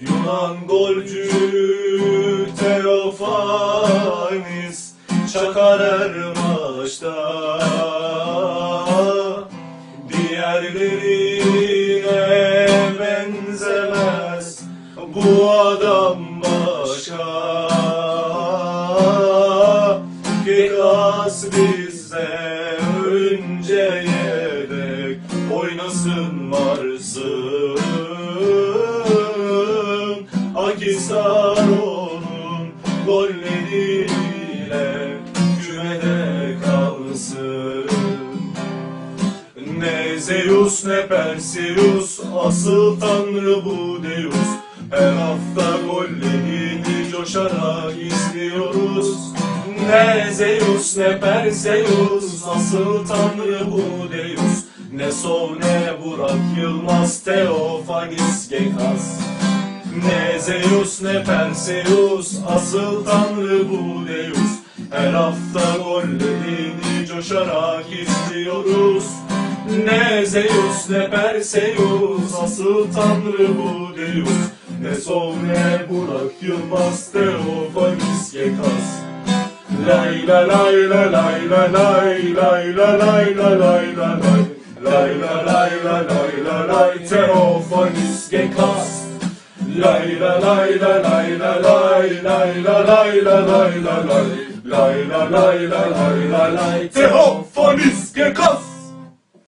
Yunan golcü Teofanis Çakar her maçta Diğerlerine benzemez Bu adam başka. Gekas bizde önce yedek Oynasın varsın Akisar onun golleriyle Kümede kalsın. Ne Zeus ne Perseus Asıl tanrı bu Deus. Her hafta gollerini coşarak izliyoruz. Ne Zeus ne Perseus Asıl tanrı bu Deus. Ne Sov ne Burak Yılmaz Teofanis Gekas ne Zeus ne Perseus Asıl tanrı bu Deus. Her hafta gollerini coşarak izliyoruz Ne Zeus ne Perseus Asıl tanrı bu Deus. Ne Sov ne Burak Yılmaz Teofanis Gekas Lay la lay la lay la lay lay la lay la lay la lay. Lay la lay la lay la lay Teofanis Gekas Til hopp for lyskekass!